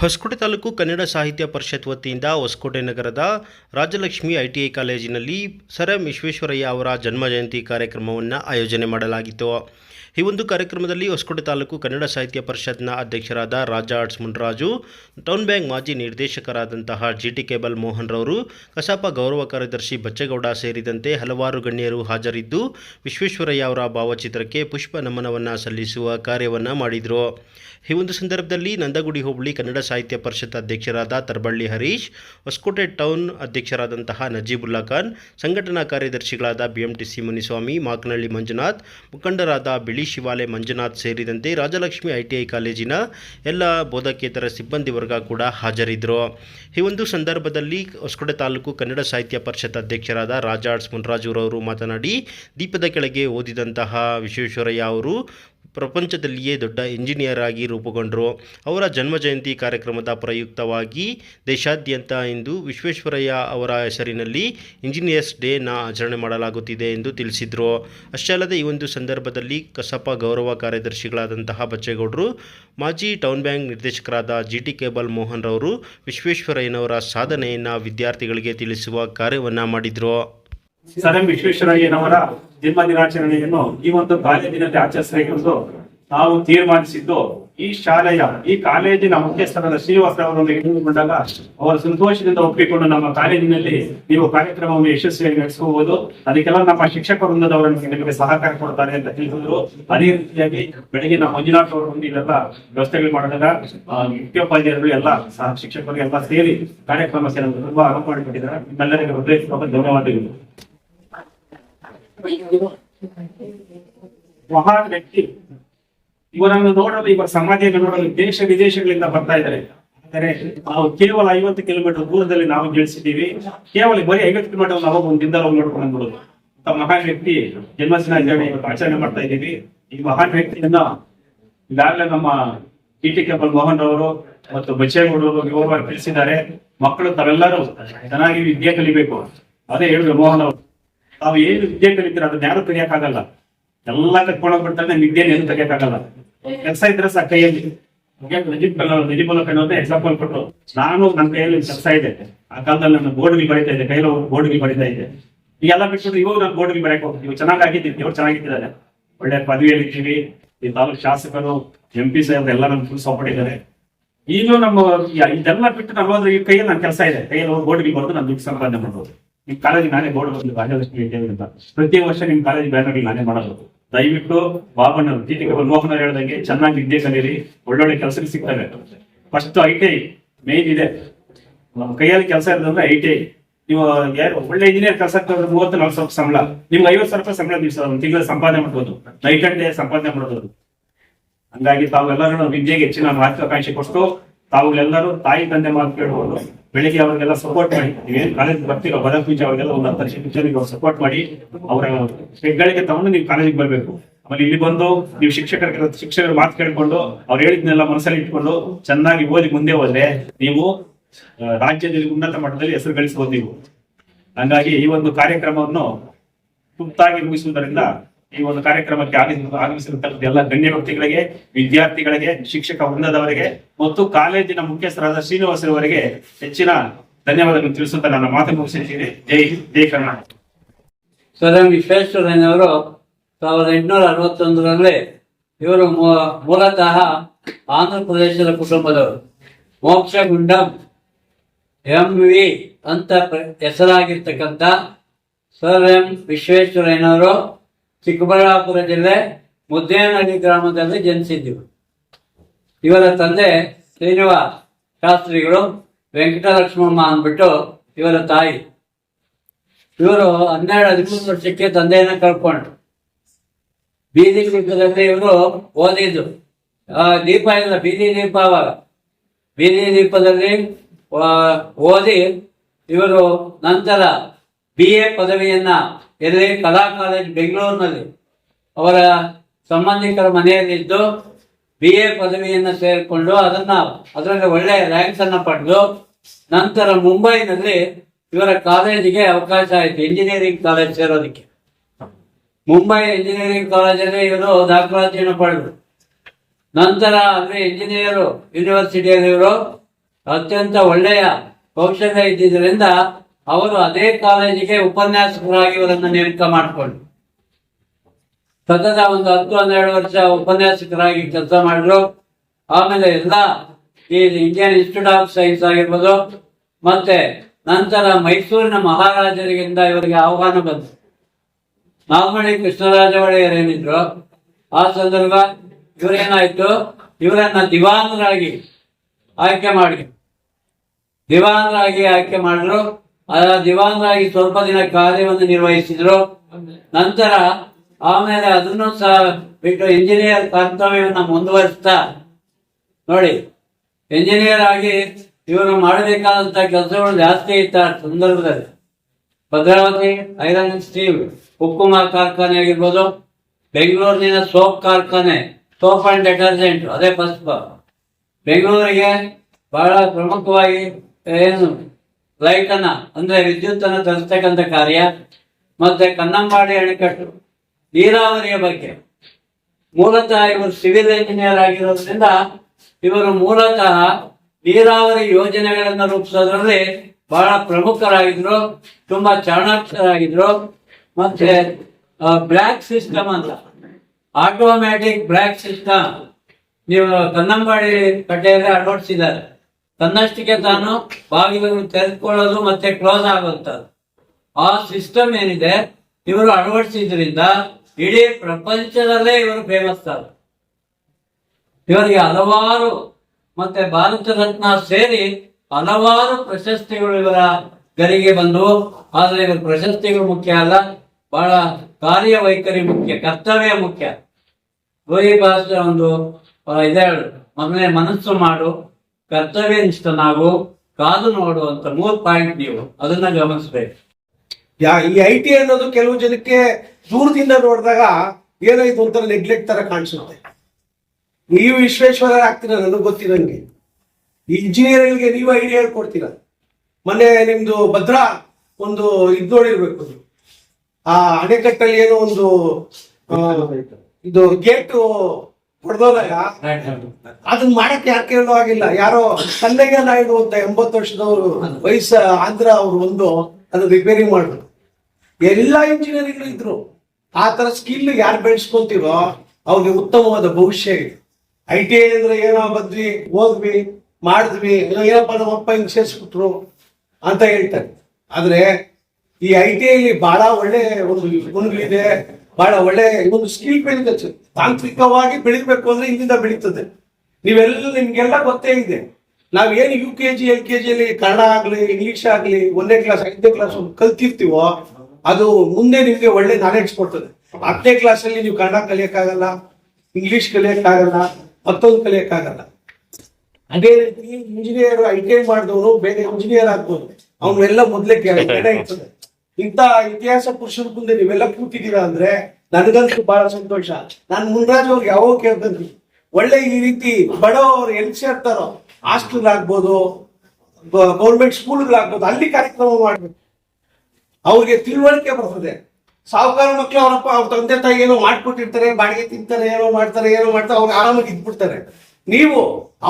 ಹೊಸಕೋಟೆ ತಾಲೂಕು ಕನ್ನಡ ಸಾಹಿತ್ಯ ಪರಿಷತ್ ವತಿಯಿಂದ ಹೊಸಕೋಟೆ ನಗರದ ರಾಜಲಕ್ಷ್ಮಿ ಐಟಿಐ ಕಾಲೇಜಿನಲ್ಲಿ ಸರ್ ಎಂ ವಿಶ್ವೇಶ್ವರಯ್ಯ ಅವರ ಜನ್ಮ ಜಯಂತಿ ಕಾರ್ಯಕ್ರಮವನ್ನು ಆಯೋಜನೆ ಮಾಡಲಾಗಿತ್ತು. ಈ ಒಂದು ಕಾರ್ಯಕ್ರಮದಲ್ಲಿ ಹೊಸಕೋಟೆ ತಾಲೂಕು ಕನ್ನಡ ಸಾಹಿತ್ಯ ಪರಿಷತ್ನ ಅಧ್ಯಕ್ಷರಾದ Raja arts Munraju, town bank ಮಾಜಿ ನಿರ್ದೇಶಕರಾದಂತಹ ಜಿ ಟಿ ಕೇಬಲ್ ಮೋಹನ್ ರವರು, ಕಸಾಪ ಗೌರವ ಕಾರ್ಯದರ್ಶಿ ಬಚ್ಚೇಗೌಡ ಸೇರಿದಂತೆ ಹಲವಾರು ಗಣ್ಯರು ಹಾಜರಿದ್ದು, ವಿಶ್ವೇಶ್ವರಯ್ಯ ಅವರ ಭಾವಚಿತ್ರಕ್ಕೆ ಪುಷ್ಪ ನಮನವನ್ನು ಸಲ್ಲಿಸುವ ಕಾರ್ಯವನ್ನು ಮಾಡಿದರು. ಈ ಒಂದು ಸಂದರ್ಭದಲ್ಲಿ ನಂದಗುಡಿ ಹೋಬಳಿ ಕನ್ನಡ ಸಾಹಿತ್ಯ ಪರಿಷತ್ ಅಧ್ಯಕ್ಷರಾದ ತರಬಳ್ಳಿ ಹರೀಶ್, ಹೊಸಕೋಟೆ ಟೌನ್ ಅಧ್ಯಕ್ಷರಾದಂತಹ ನಜೀಬುಲ್ಲಾ ಖಾನ್, ಸಂಘಟನಾ ಕಾರ್ಯದರ್ಶಿಗಳಾದ ಬಿಎಂಟಿಸಿ ಮುನಿಸ್ವಾಮಿ ಮಾಕನಹಳ್ಳಿ ಮಂಜುನಾಥ್, ಮುಖಂಡರಾದ ಬಿಳಿ ಶಿವಾಲೆ ಮಂಜುನಾಥ್ ಸೇರಿದಂತೆ ರಾಜಲಕ್ಷ್ಮಿ ಐಟಿಐ ಕಾಲೇಜಿನ ಎಲ್ಲ ಬೋಧಕೇತರ ಸಿಬ್ಬಂದಿ ವರ್ಗ ಕೂಡ ಹಾಜರಿದ್ದರು. ಈ ಒಂದು ಸಂದರ್ಭದಲ್ಲಿ ಹೊಸಕೋಟೆ ತಾಲೂಕು ಕನ್ನಡ ಸಾಹಿತ್ಯ ಪರಿಷತ್ ಅಧ್ಯಕ್ಷರಾದ ರಾಜಾಡ್ಸ್ ಮುನ್ರಾಜುರವರು ಮಾತನಾಡಿ, ದೀಪದ ಕೆಳಗೆ ಓದಿದಂತಹ ವಿಶ್ವೇಶ್ವರಯ್ಯ ಅವರು ಪ್ರಪಂಚದಲ್ಲಿಯೇ ದೊಡ್ಡ ಇಂಜಿನಿಯರ್ ಆಗಿ ರೂಪುಗೊಂಡರು. ಅವರ ಜನ್ಮ ಜಯಂತಿ ಕಾರ್ಯಕ್ರಮದ ಪ್ರಯುಕ್ತವಾಗಿ ದೇಶಾದ್ಯಂತ ಇಂದು ವಿಶ್ವೇಶ್ವರಯ್ಯ ಅವರ ಹೆಸರಿನಲ್ಲಿ ಇಂಜಿನಿಯರ್ಸ್ ಡೇನ ಆಚರಣೆ ಮಾಡಲಾಗುತ್ತಿದೆ ಎಂದು ತಿಳಿಸಿದರು. ಅಷ್ಟೇ ಅಲ್ಲದೆ ಈ ಒಂದು ಸಂದರ್ಭದಲ್ಲಿ ಕಸಪ ಗೌರವ ಕಾರ್ಯದರ್ಶಿಗಳಾದಂತಹ ಬಚ್ಚೇಗೌಡರು, ಮಾಜಿ ಟೌನ್ ಬ್ಯಾಂಕ್ ನಿರ್ದೇಶಕರಾದ ಜಿ ಟಿ ಕೇಬಲ್ ಮೋಹನ್ ರವರು, ವಿಶ್ವೇಶ್ವರಯ್ಯನವರ ಸಾಧನೆಯನ್ನು ವಿದ್ಯಾರ್ಥಿಗಳಿಗೆ ತಿಳಿಸುವ ಕಾರ್ಯವನ್ನು ಮಾಡಿದರು. ಸರ್ ವಿಶ್ವೇಶ್ವರಯ್ಯನವರ ಜನ್ಮ ದಿನಾಚರಣೆಯನ್ನು ಈ ಒಂದು ಕಾಲೇಜಿನಲ್ಲಿ ಆಚರಿಸಬೇಕೆಂದು ನಾವು ತೀರ್ಮಾನಿಸಿದ್ದು, ಈ ಶಾಲೆಯ, ಈ ಕಾಲೇಜಿನ ಮುಖ್ಯಸ್ಥರಾದ ಶ್ರೀನಿವಾಸ ಅವರೊಂದಿಗೆ ತಿಳಿದುಕೊಂಡಾಗ ಅವರ ಸಂತೋಷದಿಂದ ಒಪ್ಪಿಕೊಂಡು ನಮ್ಮ ಕಾಲೇಜಿನಲ್ಲಿ ನೀವು ಕಾರ್ಯಕ್ರಮವನ್ನು ಯಶಸ್ವಿಯಾಗಿ ನಡೆಸಬಹುದು ಅದಕ್ಕೆಲ್ಲ ನಮ್ಮ ಶಿಕ್ಷಕ ವೃಂದದವರನ್ನು ನಿಮಗೆ ಸಹಕಾರ ಕೊಡ್ತಾರೆ ಅಂತ ತಿಳಿಸಿದ್ರು. ಅದೇ ರೀತಿಯಾಗಿ ಬೆಳಗ್ಗೆ ನಮ್ಮ ಮಂಜುನಾಥ್ ಅವರು ಬಂದು ಇವೆಲ್ಲ ವ್ಯವಸ್ಥೆಗಳು ಮಾಡಿದಾಗ ಮುಖ್ಯೋಪಾಧ್ಯಾಯರು ಎಲ್ಲ ಸಹ ಶಿಕ್ಷಕರು ಎಲ್ಲ ಸೇರಿ ಕಾರ್ಯಕ್ರಮ ಸೇರಲು ತುಂಬಾ ಆರೋಪ ಮಾಡಿಕೊಟ್ಟಿದ್ದಾರೆ. ನಿಮ್ಮೆಲ್ಲರಿಗೂ ಹೃದಯ ಧನ್ಯವಾದಗಳು. ಮಹಾನ್ ವ್ಯಕ್ತಿ. ಇವರನ್ನು ನೋಡಲು, ಇವರ ಸಮಾಧಿಯನ್ನು ನೋಡಲು ದೇಶ ವಿದೇಶಗಳಿಂದ ಬರ್ತಾ ಇದ್ದಾರೆ. ಆದರೆ ನಾವು ಕೇವಲ ಐವತ್ತು ಕಿಲೋಮೀಟರ್ ದೂರದಲ್ಲಿ ನಾವು ಗೆಲ್ಸಿದ್ದೀವಿ ಕೇವಲ ಬರೀ ಐವತ್ತು ಕಿಲೋಮೀಟರ್ ನಾವು ಒಂದು ದಿನದಲ್ಲಿ ಹೋಗಿ ನೋಡ್ಕೊಂಡು ಬಂದ್ಬಿಡೋದು. ಅಂತ ಮಹಾನ್ ವ್ಯಕ್ತಿ ಆಚರಣೆ ಇವತ್ತು ಆಚರಣೆ ಮಾಡ್ತಾ ಇದ್ದೀವಿ. ಈ ಮಹಾನ್ ವ್ಯಕ್ತಿಯನ್ನ ಈಗಾಗಲೇ ನಮ್ಮ ಟಿ ಟಿ ಕೆಪಲ್ ಮೋಹನ್ ಅವರು ಮತ್ತು ಬಚ್ಚೇಗೌಡರು ತಿಳಿಸಿದ್ದಾರೆ. ಮಕ್ಕಳು ತಾವೆಲ್ಲರೂ ಚೆನ್ನಾಗಿ ವಿದ್ಯೆ ಕಲಿಬೇಕು ಅದೇ ಹೇಳಿದ್ರು ಮೋಹನ್ ಅವರು. ತಾವು ಏನು ವಿದ್ಯೆ ಕಲಿತೀರ ಅದನ್ನ ಯಾರು ತೆಗಿಯಕ್ಕಾಗಲ್ಲ ಎಲ್ಲ ಕಟ್ಕೊಂಡೋಗ್ ಬಿಡ್ತಾರೆ ವಿದ್ಯೆ ಏನು ತೆಗಿಯಕ್ಕಾಗಲ್ಲ ಕೆಲಸ ಇದ್ರೆ ಸಾಕ ಕೈಯಲ್ಲಿ. ನಿಜಿಬಲ ಕಣ್ಣೋದೇ ಎಕ್ಸಾಂಪಲ್ ಕೊಟ್ಟು ನಾನು ನನ್ನ ಕೈಯಲ್ಲಿ ಕೆಲಸ ಇದೆ. ಆ ಕಾಲದಲ್ಲಿ ನನ್ನ ಬೋರ್ಡ್ಗೆ ಬರೀತಾ ಇದ್ದೆ ಕೈಯಲ್ಲಿ ಬೋರ್ಡ್ಗೆ ಬರೀತಾ ಇದ್ದೆ. ಈಗೆಲ್ಲ ಬಿಟ್ಬಿಟ್ಟು ಇವಾಗ ನಾನು ಬೋರ್ಡ್ಗೆ ಬರಕ್ ಹೋಗ್ತೀನಿ. ಇವಾಗ ಚೆನ್ನಾಗಿ ಆಗಿದ್ದೀನಿ ಇವ್ರು ಚೆನ್ನಾಗಿದ್ದಾರೆ. ಒಳ್ಳೆ ಪದವಿಯಲ್ಲಿ ಇದ್ದೀವಿ. ಈ ತಾಲೂಕು ಶಾಸಕರು ಎಂ ಪಿ ಎಲ್ಲ ನಮ್ಗೆ ಫುಲ್ ಸಪೋರ್ಟ್ ಇದ್ದಾರೆ. ಈಗಲೂ ನಮ್ಮ ಇದೆಲ್ಲ ಬಿಟ್ಟು ನಮ್ಮ ಈ ಕೈಯಲ್ಲಿ ನನ್ನ ಕೆಲಸ ಇದೆ. ಕೈಯಲ್ಲಿ ಬೋರ್ಡ್ಗೆ ಬರೋದು ನಾನು ದುಡ್ಡು ಸಂಪಾದನೆ ಮಾಡ್ಬೋದು. ನಿಮ್ ಕಾಲೇಜ್ ನಾನೇ ಬೋರ್ಡ್ ಬಂದು ರಾಜಲಕ್ಷ್ಮಿ ವಿದ್ಯಾಲಯ ಅಂತ ಪ್ರತಿ ವರ್ಷ ನಿಮ್ ಕಾಲೇಜ್ ಬ್ಯಾನರ್ ನಾನೇ ಮಾಡೋದು ದಯವಿಟ್ಟು ಬಾಬಣ್ಣ ಟಿ ಟಿ ಹೇಳ್ದಂಗೆ ಚೆನ್ನಾಗಿ ವಿದ್ಯೆ ಕಲೀರಿ ಒಳ್ಳೊಳ್ಳೆ ಕೆಲಸಕ್ಕೆ ಸಿಗ್ತವೆ first I T I main ಇದೆ. ನಮ್ಮ ಕೈಯಲ್ಲಿ ಕೆಲಸ ಇರೋದಂದ್ರೆ ಐ ಟಿ ಐ. ನೀವು ಯಾರು ಒಳ್ಳೆ ಇಂಜಿನಿಯರ್ ಕೆಲಸ ಮೂವತ್ತು ನಾಲ್ಕು ಸಾವಿರ ಸಂಬಳ. ನಿಮ್ಗೆ ಐವತ್ತು ಸಾವಿರ ರೂಪಾಯಿ ಸಂಬಳ ದಿವಸ, ಒಂದು ತಿಂಗಳ ಸಂಪಾದನೆ ಮಾಡ್ಬೋದು. ನೈಟ್ ಅಂಡ್ ಸಂಪಾದನೆ ಮಾಡ್ಬೋದು. ಹಂಗಾಗಿ ತಾವೆಲ್ಲರೂ ವಿದ್ಯೆಗೆ ಹೆಚ್ಚಿನ ಮಹತ್ವಾಕಾಂಕ್ಷೆ ಕೊಟ್ಟು ತಾವುಗಳೆಲ್ಲರೂ ತಾಯಿ ತಂದೆ ಮಾತು ಕೇಳಬಹುದು ಬೆಳಿಗ್ಗೆ ಅವರಿಗೆಲ್ಲ ಸಪೋರ್ಟ್ ಮಾಡಿ ನೀವೇನು ಕಾಲೇಜ್ ಬರ್ತೀರೋ ಬದ ಪೂಜೆ ಅವ್ರಿಗೆಲ್ಲ ಒಂದು ಹತ್ತು ಲಕ್ಷ ಟೀಚರ್ಗೆ ಸಪೋರ್ಟ್ ಮಾಡಿ, ಅವರ ಹೆಗ್ಗಳಿಗೆ ತಗೊಂಡು ನೀವು ಕಾಲೇಜಿಗೆ ಬರಬೇಕು. ಆಮೇಲೆ ಇಲ್ಲಿ ಬಂದು ನೀವು ಶಿಕ್ಷಕರಿಗೆ ಶಿಕ್ಷಕರ ಮಾತು ಕೇಳ್ಕೊಂಡು, ಅವ್ರು ಹೇಳಿದ್ನೆಲ್ಲ ಮನಸ್ಸಲ್ಲಿ ಇಟ್ಕೊಂಡು ಚೆನ್ನಾಗಿ ಓದಿ ಮುಂದೆ ಹೋದ್ರೆ ನೀವು ರಾಜ್ಯದಲ್ಲಿ ಉನ್ನತ ಮಟ್ಟದಲ್ಲಿ ಹೆಸರು ಗಳಿಸಬಹುದು ನೀವು. ಹಂಗಾಗಿ ಈ ಒಂದು ಕಾರ್ಯಕ್ರಮವನ್ನು ತುರ್ತಾಗಿ ಮುಗಿಸುವುದರಿಂದ ಈ ಒಂದು ಕಾರ್ಯಕ್ರಮಕ್ಕೆ ಆಗಮಿಸ ಆಗಮಿಸಿರುವಂತಹ ಎಲ್ಲ ಗಣ್ಯ ವ್ಯಕ್ತಿಗಳಿಗೆ, ವಿದ್ಯಾರ್ಥಿಗಳಿಗೆ, ಶಿಕ್ಷಕ ವೃಂದದವರಿಗೆ ಮತ್ತು ಕಾಲೇಜಿನ ಮುಖ್ಯಸ್ಥರಾದ ಶ್ರೀನಿವಾಸರವರಿಗೆ ಹೆಚ್ಚಿನ ಧನ್ಯವಾದಗಳನ್ನು ತಿಳಿಸುತ್ತಾ ನನ್ನ ಮಾತು ಮುಗಿಸಿದ್ದೀನಿ. ಜೈ ಜೈ ಕರ್ನಾಟಕ. ಸರ್ ಎಂ ವಿಶ್ವೇಶ್ವರಯ್ಯನವರು ಸಾವಿರದ ಎಂಟುನೂರ ಅರವತ್ತೊಂದರಲ್ಲಿ ಇವರು ಮೂಲತಃ ಆಂಧ್ರ ಪ್ರದೇಶದ ಕುಟುಂಬದವರು. ಮೋಕ್ಷ ಗುಂಡಂ ಎಂ ವಿ ಅಂತ ಹೆಸರಾಗಿರ್ತಕ್ಕಂಥ ಸರ್ ಎಂ ವಿಶ್ವೇಶ್ವರಯ್ಯನವರು ಚಿಕ್ಕಬಳ್ಳಾಪುರ ಜಿಲ್ಲೆ ಮುದ್ದೇನಹಳ್ಳಿ ಗ್ರಾಮದಲ್ಲಿ ಜನಿಸಿದ್ದೀವಿ ಇವರ ತಂದೆ ಶ್ರೀನಿವಾಸ್ ಶಾಸ್ತ್ರಿಗಳು ವೆಂಕಟಲಕ್ಷ್ಮಮ್ಮ ಅಂದ್ಬಿಟ್ಟು ಇವರ ತಾಯಿ. ಇವರು ಹನ್ನೆರಡು ಹದಿಮೂರು ವರ್ಷಕ್ಕೆ ತಂದೆಯನ್ನು ಕಳ್ಕೊಂಡ್ರು. ಬೀದಿ ದೀಪದಲ್ಲಿ ಇವರು ಓದಿದ್ದು. ಆ, ದೀಪ ಇಲ್ಲ ಬೀದಿ ದೀಪ ಅವಾಗ. ಬೀದಿ ದೀಪದಲ್ಲಿ ಓದಿ ಇವರು ನಂತರ ಬಿ ಎ ಪದವಿಯನ್ನ ಎಲ್ಲಿ ಕಲಾ ಕಾಲೇಜ್ ಬೆಂಗಳೂರಿನಲ್ಲಿ? ಅವರ ಸಂಬಂಧಿಕರ ಮನೆಯಲ್ಲಿದ್ದು ಬಿ ಎ ಪದವಿಯನ್ನು ಸೇರಿಕೊಂಡು ಅದನ್ನ ಅದರಲ್ಲಿ ಒಳ್ಳೆಯ ರ್ಯಾಂಕ್ಸ್ ಅನ್ನ ಪಡೆದು ನಂತರ ಮುಂಬೈನಲ್ಲಿ ಇವರ ಕಾಲೇಜಿಗೆ ಅವಕಾಶ ಆಯಿತು ಇಂಜಿನಿಯರಿಂಗ್ ಕಾಲೇಜ್ ಸೇರೋದಕ್ಕೆ. ಮುಂಬೈ ಇಂಜಿನಿಯರಿಂಗ್ ಕಾಲೇಜಲ್ಲಿ ಇವರು ದಾಖಲಾತಿಯನ್ನು ಪಡೆದರು. ನಂತರ ಅಲ್ಲಿ ಇಂಜಿನಿಯರ್ ಯೂನಿವರ್ಸಿಟಿಯಲ್ಲಿ ಇವರು ಅತ್ಯಂತ ಒಳ್ಳೆಯ ಕೌಶಲ್ಯ ಇದ್ದಿದ್ದರಿಂದ ಅವರು ಅದೇ ಕಾಲೇಜಿಗೆ ಉಪನ್ಯಾಸಕರಾಗಿ ಇವರನ್ನು ನೇಮಕ ಮಾಡಿಕೊಂಡು ಸತತ ಒಂದು ಹತ್ತು, ಹನ್ನೆರಡು ವರ್ಷ ಉಪನ್ಯಾಸಕರಾಗಿ ಕೆಲಸ ಮಾಡಿದ್ರು. ಆಮೇಲೆ ಎಲ್ಲ ಈ ಇಂಡಿಯನ್ ಇನ್ಸ್ಟಿಟ್ಯೂಟ್ ಆಫ್ ಸೈನ್ಸ್ ಆಗಿರ್ಬೋದು, ಮತ್ತೆ ನಂತರ ಮೈಸೂರಿನ ಮಹಾರಾಜರಿಗಿಂತ ಇವರಿಗೆ ಆಹ್ವಾನ ಬಂತು. ನಾಲ್ಮಣಿ ಕೃಷ್ಣರಾಜ ಒಡೆಯರ್ ಏನಿದ್ರು ಆ ಸಂದರ್ಭ ಇವರೇನಾಯ್ತು, ಇವರನ್ನ ದಿವಾನರಾಗಿ ಆಯ್ಕೆ ಮಾಡಿ. ದಿವಾನರಾಗಿ ಆಯ್ಕೆ ಮಾಡಿದ್ರು. ಆ ದಿವಾನರಾಗಿ ಸ್ವಲ್ಪ ದಿನ ಕಾರ್ಯವನ್ನು ನಿರ್ವಹಿಸಿದ್ರು. ನಂತರ ಆಮೇಲೆ ಅದನ್ನು ಸಹ ಬಿಟ್ಟು ಇಂಜಿನಿಯರ್ ಕರ್ತವ್ಯವನ್ನು ಮುಂದುವರಿಸ್ತಾ ನೋಡಿ ಇಂಜಿನಿಯರ್ ಆಗಿ ಇವರು ಮಾಡಬೇಕಾದಂತ ಕೆಲಸಗಳು ಜಾಸ್ತಿ ಇತ್ತ ಆ ಸಂದರ್ಭದಲ್ಲಿ. ಭದ್ರಾವತಿ ಐರನ್ ಸ್ಟೀವ್ ಸ್ಟೀಲ್ ಉಕ್ಕು ಕಾರ್ಖಾನೆ ಆಗಿರ್ಬೋದು ಬೆಂಗಳೂರಿನ ಸೋಪ್ ಕಾರ್ಖಾನೆ ಸೋಪ್ ಅಂಡ್ ಡೆಟರ್ಜೆಂಟ್ ಅದೇ ಫಸ್ಟ್ ಬೆಂಗಳೂರಿಗೆ ಬಹಳ ಪ್ರಮುಖವಾಗಿ ಏನು ಲೈಟ್ ಅನ್ನ ಅಂದ್ರೆ ವಿದ್ಯುತ್ ಅನ್ನ ತರಿಸ್ತಕ್ಕಂಥ ಕಾರ್ಯ, ಮತ್ತೆ ಕನ್ನಂಬಾಡಿ ಅಣೆಕಟ್ಟು, ನೀರಾವರಿಯ ಬಗ್ಗೆ. ಮೂಲತಃ ಇವರು ಸಿವಿಲ್ ಇಂಜಿನಿಯರ್ ಆಗಿರೋದ್ರಿಂದ ಇವರು ಮೂಲತಃ ನೀರಾವರಿ ಯೋಜನೆಗಳನ್ನು ರೂಪಿಸೋದ್ರಲ್ಲಿ ಬಹಳ ಪ್ರಮುಖರಾಗಿದ್ರು, ತುಂಬಾ ಚಾಣಾಕ್ಷರಾಗಿದ್ರು. ಮತ್ತೆ ಬ್ಲ್ಯಾಕ್ ಸಿಸ್ಟಮ್ ಅಂತ. Automatic block system. ನೀವು ಕನ್ನಂಬಾಡಿ ಕಟ್ಟೆಯಲ್ಲಿ ಅಳವಡಿಸಿದ್ದಾರೆ. ತನ್ನಷ್ಟಕ್ಕೆ ತಾನು ಬಾಗಿಲನ್ನು ತೆರೆದುಕೊಳ್ಳೋದು ಮತ್ತೆ ಕ್ಲೋಸ್ ಆಗುವಂತದ್ದು ಆ ಸಿಸ್ಟಮ್ ಏನಿದೆ, ಇವರು ಅಳವಡಿಸಿದ್ರಿಂದ ಇಡೀ ಪ್ರಪಂಚದಲ್ಲೇ ಇವರು ಫೇಮಸ್ ಇವರಿಗೆ ಹಲವಾರು ಮತ್ತೆ ಭಾರತ ರತ್ನ ಸೇರಿ ಹಲವಾರು ಪ್ರಶಸ್ತಿಗಳು ಇವರ ಗರಿಗೆ ಬಂದವು ಆದರೆ ಇವರ ಪ್ರಶಸ್ತಿಗಳು ಮುಖ್ಯ ಅಲ್ಲ, ಬಹಳ ಕಾರ್ಯವೈಖರಿ ಮುಖ್ಯ, ಕರ್ತವ್ಯ ಮುಖ್ಯ. ಗೋರಿ ಭಾಷೆ ಒಂದು ಇದೇ ಮೊದಲನೇ ಮನಸ್ಸು ಮಾಡು ಕರ್ತವ್ಯ ನಿಷ್ಠನಾಗು ಕಾದು ನೋಡುವಂತ ಮೂರ್ ಪಾಯಿಂಟ್ ನೀವು ಅದನ್ನ ಗಮನಿಸಬೇಕು. ಈ ಐ ಟಿ ಅನ್ನೋದು ಕೆಲವು ಜನಕ್ಕೆ ದೂರದಿಂದ ನೋಡಿದಾಗ ಏನೋ ಇದು ಒಂಥರ ನೆಗ್ಲೆಕ್ಟ್ ತರ ಕಾಣಿಸುತ್ತೆ. ನೀವು ವಿಶ್ವೇಶ್ವರ ಆಗ್ತೀರ ನನಗೆ ಗೊತ್ತಿರಂಗೆ. ಈ ಇಂಜಿನಿಯರಿಂಗ್ಗೆ ನೀವು ಐಡಿಯಾ ಹೇಳ್ಕೊಡ್ತೀರ. ಮೊನ್ನೆ ನಿಮ್ದು ಭದ್ರಾ ಒಂದು ಇದು ನೋಡಿರ್ಬೇಕು ಆ ಅಣೆಕಟ್ಟಲ್ಲಿ ಏನೋ ಒಂದು ಇದು ಗೇಟ್ ಹೊಡೆದೋದಾಗ ಅದನ್ನ ಮಾಡಕ್ಕೆ ಯಾಕೆ ಹೇಳೋ ಆಗಿಲ್ಲ ಯಾರೋ ತಂದೆಗೆ ನಾಯ್ಡು ಅಂತ ಎಂಬತ್ತು ವರ್ಷದವರು ವಯಸ್ಸ ಆಂಧ್ರ ಅವರು ಒಂದು ಅದು ರಿಪೇರಿ ಮಾಡಿದ್ರು. ಎಲ್ಲ ಇಂಜಿನಿಯರಿಂಗ್ ಇದ್ರು. ಆ ತರ ಸ್ಕಿಲ್ ಯಾರು ಬೆಳೆಸ್ಕೊಂತೀರೋ ಅವ್ರಿಗೆ ಉತ್ತಮವಾದ ಭವಿಷ್ಯ ಇದೆ. ಐ ಟಿ ಐ ಅಂದ್ರೆ ಏನೋ ಬಂದ್ವಿ ಹೋದ್ವಿ ಮಾಡಿದ್ವಿ ಏನೋ ಏನಪ್ಪ ನಮ್ಮಪ್ಪ ಹಿಂಗ್ ಸೇರಿಸ್ಬಿಟ್ರು ಅಂತ ಹೇಳ್ತಾರೆ. ಆದ್ರೆ ಈ ಐ ಟಿ ಐ ಬಹಳ ಒಳ್ಳೆ ಒಂದು ಗುಣಗಳಿದೆ. ಬಹಳ ಒಳ್ಳೆ ಒಂದು ಸ್ಕಿಲ್ ಬೆಳೀತದೆ. ತಾಂತ್ರಿಕವಾಗಿ ಬೆಳಿಬೇಕು ಅಂದ್ರೆ ಇಲ್ಲಿಂದ ಬೆಳೀತದೆ. ನೀವೆಲ್ಲ ನಿಮ್ಗೆಲ್ಲ ಗೊತ್ತೇ ಇದೆ. ನಾವೇನು U K G L K ಜಿಯಲ್ಲಿ ಕನ್ನಡ ಆಗ್ಲಿ ಇಂಗ್ಲಿಷ್ ಆಗ್ಲಿ ಒಂದನೇ ಕ್ಲಾಸ್ ಐದನೇ ಕ್ಲಾಸ್ ಕಲ್ತಿರ್ತೀವೋ ಅದು ಮುಂದೆ ನಿಮ್ಗೆ ಒಳ್ಳೆ ನಾಲೆಡ್ಜ್ ಕೊಡ್ತದೆ. ಹತ್ತನೇ ಕ್ಲಾಸ್ ಅಲ್ಲಿ ನೀವು ಕನ್ನಡ ಕಲಿಯಕ್ಕಾಗಲ್ಲ ಇಂಗ್ಲಿಷ್ ಕಲಿಯಕ್ಕಾಗಲ್ಲ ಮತ್ತೊಂದು ಕಲಿಯಕ್ಕಾಗಲ್ಲ. ಅದೇ ರೀತಿ ಇಂಜಿನಿಯರ್ ಐ ಟಿ ಐ ಮಾಡಿದವರು ಬೇರೆ ಇಂಜಿನಿಯರ್ ಆಗ್ಬೋದು. ಅವನ್ನೆಲ್ಲ ಮೊದ್ಲೇ ಕೆಳ ಇರ್ತದೆ. ಇಂಥ ಇತಿಹಾಸ ಪುರುಷರ ಮುಂದೆ ನೀವೆಲ್ಲ ಕೂತಿದ್ದೀರಾ ಅಂದ್ರೆ ನನಗಂತೂ ಬಹಳ ಸಂತೋಷ. ನಾನು ಮುನ್ರಾಜ್ ಅವ್ರಿಗೆ ಯಾವಾಗ ಕೇಳ್ತೀನಿ ಒಳ್ಳೆ ಈ ರೀತಿ ಬಡವರು ಎಲ್ಲಿ ಸೇರ್ತಾರೋ, ಹಾಸ್ಟೆಲ್ ಆಗ್ಬೋದು ಗೌರ್ಮೆಂಟ್ ಸ್ಕೂಲ್ಗಳಾಗ್ಬೋದು ಅಲ್ಲಿ ಕಾರ್ಯಕ್ರಮ ಮಾಡ್ಬೇಕು. ಅವ್ರಿಗೆ ತಿಳುವಳಿಕೆ ಬರ್ತದೆ. ಸಾಹುಕಾರ ಮಕ್ಕಳು ಅವರಪ್ಪ ಅವ್ರ ತಂದೆ ತಾಯಿ ಏನೋ ಮಾಡ್ಕೊಟ್ಟಿರ್ತಾರೆ, ಬಾಡಿಗೆ ತಿಂತಾರೆ, ಏನೋ ಮಾಡ್ತಾರೆ ಏನೋ ಮಾಡ್ತಾರೆ, ಅವ್ರು ಆರಾಮಾಗಿ ಇದ್ಬಿಡ್ತಾರೆ. ನೀವು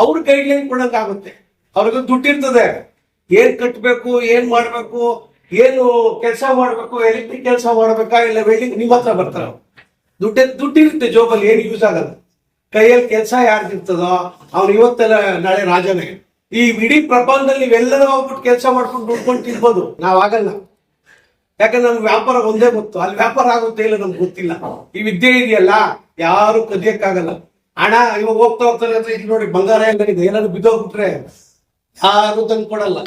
ಅವ್ರ ಗೈಡ್ಲೈನ್ ಕೊಡಂಗಾಗುತ್ತೆ. ಅವ್ರಿಗೆ ದುಡ್ಡಿರ್ತದೆ ಏನ್ ಕಟ್ಟಬೇಕು ಏನ್ ಮಾಡ್ಬೇಕು ಏನು ಕೆಲಸ ಮಾಡ್ಬೇಕು ಎಲೆಕ್ಟ್ರಿಕ್ ಕೆಲಸ ಮಾಡ್ಬೇಕಾ ಇಲ್ಲ ವೆಲ್ಡಿಂಗ್ ನಿಮ್ಮ ಹತ್ರ ಬರ್ತಾರೆ ದುಡ್ಡೆ ದುಡ್ಡು ದುಡ್ಡಿರುತ್ತೆ ಜೋಬಲ್ಲಿ ಏನು ಯೂಸ್ ಆಗಲ್ಲ. ಕೈಯಲ್ಲಿ ಕೆಲಸ ಯಾರ್ದಿರ್ತದೋ ಅವ್ನು ಇವತ್ತೆಲ್ಲ ನಾಳೆ ರಾಜನೇ. ಈ ಇಡೀ ಪ್ರಪಂಚದಲ್ಲಿ ನೀವೆಲ್ಲರೂ ಹೋಗ್ಬಿಟ್ಟು ಕೆಲಸ ಮಾಡ್ಕೊಂಡು ದುಡ್ಕೊಂಡು ತಿನ್ಬೋದು. ನಾವ್ ಆಗಲ್ಲ. ಯಾಕಂದ್ರೆ ನಮ್ಗೆ ವ್ಯಾಪಾರ ಒಂದೇ ಗೊತ್ತು. ಅಲ್ಲಿ ವ್ಯಾಪಾರ ಆಗುತ್ತೆ ಇಲ್ಲ ನಮ್ಗೆ ಗೊತ್ತಿಲ್ಲ. ಈ ವಿದ್ಯೆ ಇದೆಯಲ್ಲ, ಯಾರು ಕದಿಯಕ್ಕಾಗಲ್ಲ. ಹಣ ಇವಾಗ ಹೋಗ್ತಾ ಹೋಗ್ತಾರೆ ಇಲ್ಲಿ ನೋಡಿ, ಬಂಗಾರ ಎಲ್ಲ ಇದೆ. ಏನಾದ್ರು ಬಿದ್ದೋಗ್ಬಿಟ್ರೆ ಯಾರು ತಂದು ಕೊಡಲ್ಲ.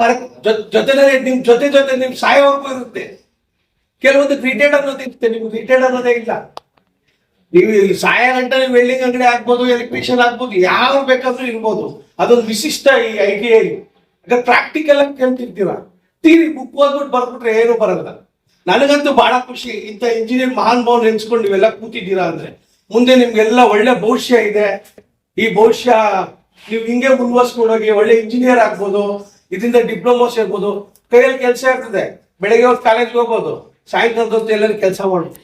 ಕರೆಕ್ಟ್ ಜೊತೆನಲ್ಲಿ ನಿಮ್ ಜೊತೆ ಜೊತೆ ನಿಮ್ ಸಾಯೋವರೆಗೂ ಇರುತ್ತೆ. ಕೆಲವೊಂದು ರಿಟೈರ್ಡ್ ಅನ್ನೋದು ಇರುತ್ತೆ, ನಿಮ್ಗೆ ರಿಟೈರ್ಡ್ ಅನ್ನೋದೇ ಇಲ್ಲ. ನೀವು ಸಾಯ ಗಂಟೆ ನೀವು ವೆಲ್ಡಿಂಗ್ ಅಂಗಡಿ ಆಗ್ಬೋದು ಎಲೆಕ್ಟ್ರಿಷಿಯನ್ ಆಗ್ಬೋದು, ಯಾರು ಬೇಕಾದ್ರೂ ಇರ್ಬೋದು. ಅದೊಂದು ವಿಶಿಷ್ಟ ಈ ಐ ಟಿ ಐ ಪ್ರಾಕ್ಟಿಕಲ್ ಆಗಿ ಕೇಳ್ತಿರ್ತೀರ? ತೀರಿ ಬುಕ್ ಓದ್ಬಿಟ್ಟು ಬರ್ಬಿಟ್ರೆ ಏನು ಬರಲ್ಲ. ನನಗಂತೂ ಬಹಳ ಖುಷಿ, ಇಂಥ ಇಂಜಿನಿಯರ್ ಮಹಾನ್ ಭಾವನ ನೆನ್ಸ್ಕೊಂಡು ನೀವೆಲ್ಲ ಕೂತಿದ್ದೀರಾ ಅಂದ್ರೆ. ಮುಂದೆ ನಿಮ್ಗೆಲ್ಲ ಒಳ್ಳೆ ಭವಿಷ್ಯ ಇದೆ. ಈ ಭವಿಷ್ಯ ನೀವು ಹಿಂಗೆ ಮುಂದುವರ್ಸ್ಕೊಂಡೋಗಿ ಒಳ್ಳೆ ಇಂಜಿನಿಯರ್ ಆಗ್ಬೋದು, ಇದರಿಂದ ಡಿಪ್ಲೊಮಾ ಸೇರ್ಬೋದು ಕೈಯಲ್ಲಿ ಕೆಲಸ ಇರ್ತದೆ ಬೆಳಗ್ಗೆ ಹೊತ್ತು ಕಾಲೇಜ್ಗೆ ಹೋಗ್ಬೋದು ಸಾಯಂಕಾಲದ ಹೊತ್ತು ಎಲ್ಲರೂ ಕೆಲಸ ಮಾಡ್ಬೋದು.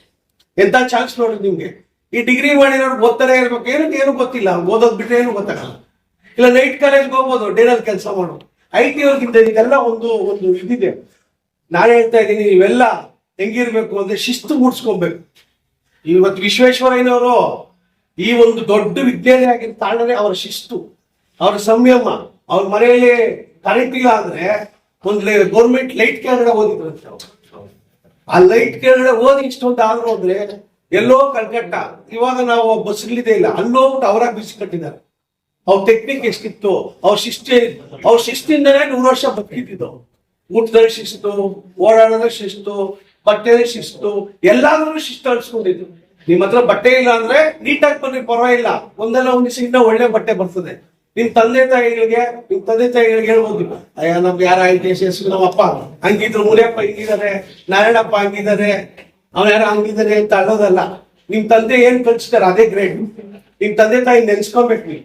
ಎಂತ ಚಾನ್ಸ್ ನೋಡಿ ನಿಮ್ಗೆ? ಈ ಡಿಗ್ರಿ ಮಾಡಿರೋರು ಓದ್ತಾನೆ ಇರ್ಬೇಕು. ಏನು ಏನು ಗೊತ್ತಿಲ್ಲ. ಓದೋದ್ ಬಿಟ್ಟರೆ ಏನು ಗೊತ್ತಾಗಲ್ಲ. ಇಲ್ಲ ನೈಟ್ ಕಾಲೇಜ್ಗೆ ಹೋಗ್ಬೋದು ಡೇನಲ್ಲಿ ಕೆಲಸ ಮಾಡೋದು. ಐ ಟಿ ಅವ್ರಿಗಿಂತ ಇದೆಲ್ಲ ಒಂದು ಒಂದು ಇದಿದೆ. ನಾನು ಹೇಳ್ತಾ ಇದ್ದೀನಿ ಇವೆಲ್ಲ ಹೆಂಗಿರ್ಬೇಕು ಅಂದ್ರೆ ಶಿಸ್ತು ಮೂಡಿಸ್ಕೊಬೇಕು. ಇವತ್ತು ವಿಶ್ವೇಶ್ವರಯ್ಯನವರು ಈ ಒಂದು ದೊಡ್ಡ ವಿಜ್ಞಾನಿ ಆಗಿದ್ದ ಅವರ ಶಿಸ್ತು. ಅವರ ಸಂಯಮ, ಅವ್ರ ಮನೆಯಲ್ಲಿ ಕರೆಂಟ್ ಇಲ್ಲ ಅಂದ್ರೆ ಒಂದು ಗೌರ್ಮೆಂಟ್ ಲೈಟ್ ಕೆಳಗಡೆ ಓದಿದ್ರಂತೆ. ಆ ಲೈಟ್ ಕೆಳಗಡೆ ಓದಿ ಇಷ್ಟೊಂದು ಆದ್ರು ಅಂದ್ರೆ ಎಲ್ಲೋ ಕಲ್ಕಟ್ಟ, ಇವಾಗ ನಾವು ಬಸ್ಗಳಿದೆ ಇಲ್ಲ ಅಲ್ಲೋಗ್ಬಿಟ್ಟು ಅವರಾಗ ಬಿಸಿ ಕಟ್ಟಿದ್ದಾರೆ. ಅವ್ರ ಟೆಕ್ನಿಕ್ ಎಷ್ಟಿತ್ತು, ಅವ್ರ ಶಿಸ್ತಿ ಅವ್ರ ಶಿಸ್ತಿಂದನೇ ನೂರು ವರ್ಷ ಬದುಕಿದ್ದು ಊಟದಲ್ಲಿ ಶಿಸ್ತು ಓಡಾಡೋದ್ರೆ ಶಿಸ್ತು ಬಟ್ಟೆ ಶಿಸ್ತು ಎಲ್ಲಾದ್ರೂ ಶಿಸ್ತು ಅಳಿಸ್ಕೊಂಡಿದ್ದು ನಿಮ್ ಹತ್ರ ಬಟ್ಟೆ ಇಲ್ಲ ಅಂದ್ರೆ ನೀಟಾಗಿ ಬನ್ನಿ ಪರವಾಗಿಲ್ಲ. ಒಂದಲ್ಲ ಒಂದು ದಿವಸ ಇನ್ನೂ ಒಳ್ಳೆ ಬಟ್ಟೆ ಬರ್ತದೆ. ನಿಮ್ ತಂದೆ ತಾಯಿಗಳಿಗೆ ನಿಮ್ ತಂದೆ ತಾಯಿಗಳಿಗೆ ಹೇಳ್ಬೋದು, ಅಯ್ಯ, ನಮ್ಗೆ ಯಾರ ಐ ಟಿ ಎಸ್ ನಮ್ಮ ಅಪ್ಪ ಹಂಗಿದ್ರು, ಮುನಿಯಪ್ಪ ಹಿಂಗಿದ್ದಾರೆ ನಾರಾಯಣಪ್ಪ ಹಂಗಿದ್ದಾರೆ ಅವ್ನ ಯಾರ ಹಂಗಿದ್ದಾರೆ ಅಂತ ಅಳೋದಲ್ಲ. ನಿಮ್ ತಂದೆ ಏನ್ ಕಲ್ಸಿದಾರೆ, ಅದೇ ಗ್ರೇಟ್ ನಿಮ್ ತಂದೆ ತಾಯಿ ನೆನ್ಸ್ಕೊಬೇಕು ನೀವು